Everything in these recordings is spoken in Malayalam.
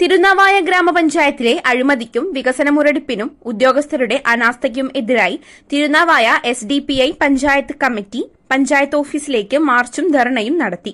Tirunavaya ഗ്രാമപഞ്ചായത്തിലെ അഴിമതിക്കും വികസന മുരടിപ്പിനും ഉദ്യോഗസ്ഥരുടെ അനാസ്ഥയ്ക്കും എതിരായി Tirunavaya S D P I panchayat committee panchayat ഓഫീസിലേക്ക് മാർച്ചും ധർണയും നടത്തി.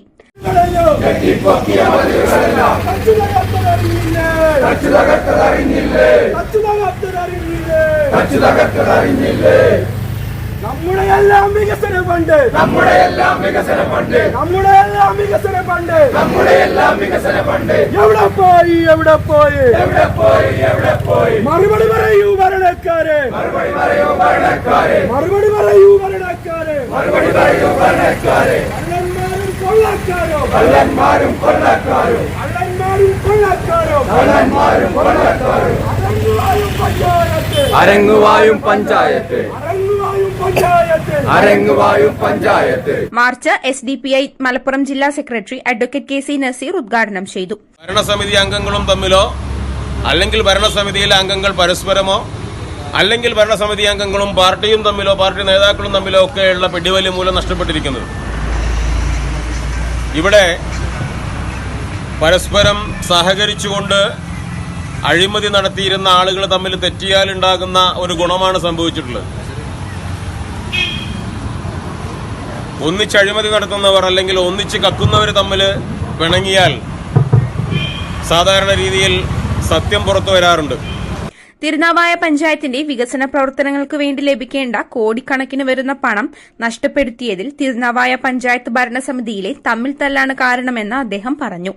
നമ്മുടെ എല്ലാം വികസന ഫണ്ട്. നമ്മുടെ എല്ലാം വികസന ഫണ്ട്. നമ്മുടെ എല്ലാം വികസന ഫണ്ട്. നമ്മുടെ എല്ലാം വികസന ഫണ്ട്. എവിടെ പോയി എവിടെ പോയി? എവിടെ പോയി എവിടെ പോയി? മറുപടി പറയൂ ഭരണക്കാരെ. മറുപടി പറയൂ ഭരണക്കാരെ. മറുപടി പറയൂ ഭരണക്കാരെ. മറുപടി പറയൂ ഭരണക്കാരെ. കള്ളന്മാരും കൊള്ളക്കാരോ. കള്ളന്മാരും കൊള്ളക്കാരോ. കള്ളന്മാരും കൊള്ളക്കാരോ. കള്ളന്മാരും കൊള്ളക്കാരോ. അരങ്ങുവായും പഞ്ചായത്ത്. അരങ്ങുവായും പഞ്ചായത്ത്. അരങ്ങുവായും panchayat. അരങ്ങുവായും panchayat. March S D P I Malappuram ജില്ലാ secretary advocate K C Naseer ഉദ്ഘാടനം ചെയ്തു. ഭരണസമിതി അംഗങ്ങളും തമ്മിലോ അല്ലെങ്കിൽ ഭരണസമിതിയിലെ അംഗങ്ങൾ പരസ്പരമോ അല്ലെങ്കിൽ ഭരണസമിതി അംഗങ്ങളും പാർട്ടിയും തമ്മിലോ പാർട്ടി നേതാക്കളും തമ്മിലോ ഒക്കെയുള്ള പിടിവലി മൂലം നഷ്ടപ്പെട്ടിരിക്കുന്നത്. ഇവിടെ പരസ്പരം സഹകരിച്ചുകൊണ്ട് അഴിമതി നടത്തിയിരുന്ന ആളുകൾ തമ്മിൽ തെറ്റിയാലുണ്ടാകുന്ന ഒരു ഗുണമാണ് സംഭവിച്ചിട്ടുള്ളത്. ഒന്നിച്ച് അഴിമതി നടത്തുന്നവർ അല്ലെങ്കിൽ ഒന്നിച്ച് കക്കുന്നവർ തമ്മിൽ പിണങ്ങിയാൽ സാധാരണ രീതിയിൽ സത്യം പുറത്തു വരാറുണ്ട്. തിരുനാവായ പഞ്ചായത്തിന്റെ വികസന പ്രവർത്തനങ്ങൾക്ക് വേണ്ടി ലഭിക്കേണ്ട കോടിക്കണക്കിന് വരുന്ന പണം നഷ്ടപ്പെടുത്തിയതിൽ തിരുനാവായ പഞ്ചായത്ത് ഭരണസമിതിയിലെ തമ്മിൽ തല്ലാണ് കാരണമെന്ന് അദ്ദേഹം പറഞ്ഞു.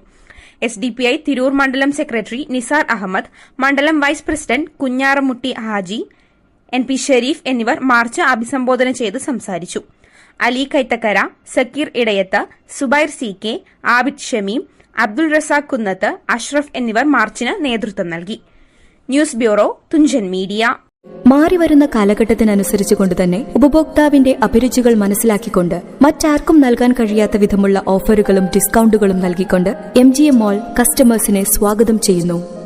S D P I Tirur മണ്ഡലം സെക്രട്ടറി നിസാർ അഹമ്മദ് മണ്ഡലം vice president കുഞ്ഞാറമുട്ടി Haji N P Sharif എന്നിവർ മാർച്ച് അഭിസംബോധന ചെയ്ത് സംസാരിച്ചു. അലി കൈത്തക്കര സക്കീർ ഇടയത്ത് സുബൈർ സി കെ ആബിദ് ഷമീം അബ്ദുൾ റസാഖ് കുന്നത്ത് അഷ്റഫ് എന്നിവർ മാർച്ചിന് നേതൃത്വം നൽകി. News bureau Thunchan media. മാറിവരുന്ന കാലഘട്ടത്തിനനുസരിച്ചുകൊണ്ട് തന്നെ ഉപഭോക്താവിന്റെ അഭിരുചികൾ മനസ്സിലാക്കിക്കൊണ്ട് മറ്റാർക്കും നൽകാൻ കഴിയാത്ത വിധമുള്ള ഓഫറുകളും ഡിസ്കൗണ്ടുകളും നൽകിക്കൊണ്ട് എം ജി എം മോൾ കസ്റ്റമേഴ്സിനെ സ്വാഗതം ചെയ്യുന്നു.